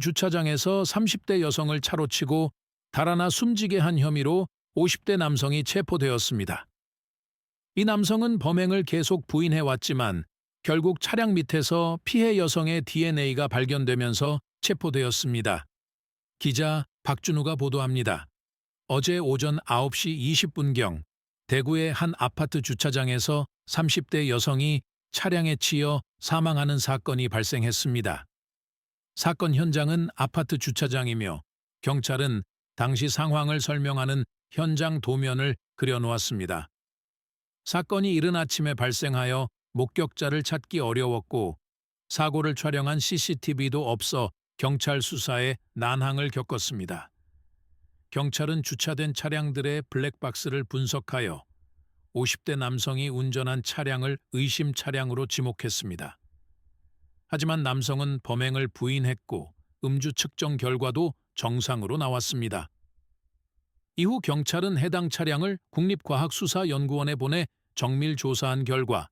주차장에서 30대 여성을 차로 치고 달아나 숨지게 한 혐의로 50대 남성이 체포되었습니다. 이 남성은 범행을 계속 부인해왔지만 결국 차량 밑에서 피해 여성의 DNA가 발견되면서 체포되었습니다. 기자 박준우가 보도합니다. 어제 오전 9시 20분경 대구의 한 아파트 주차장에서 30대 여성이 차량에 치여 사망하는 사건이 발생했습니다. 사건 현장은 아파트 주차장이며 경찰은 당시 상황을 설명하는 현장 도면을 그려놓았습니다. 사건이 이른 아침에 발생하여 목격자를 찾기 어려웠고 사고를 촬영한 CCTV도 없어 경찰 수사에 난항을 겪었습니다. 경찰은 주차된 차량들의 블랙박스를 분석하여 50대 남성이 운전한 차량을 의심 차량으로 지목했습니다. 하지만 남성은 범행을 부인했고 음주 측정 결과도 정상으로 나왔습니다. 이후 경찰은 해당 차량을 국립과학수사연구원에 보내 정밀 조사한 결과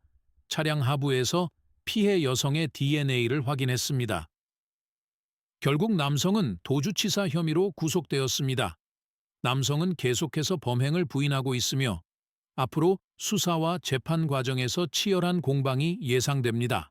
차량 하부에서 피해 여성의 DNA를 확인했습니다. 결국 남성은 도주치사 혐의로 구속되었습니다. 남성은 계속해서 범행을 부인하고 있으며 앞으로 수사와 재판 과정에서 치열한 공방이 예상됩니다.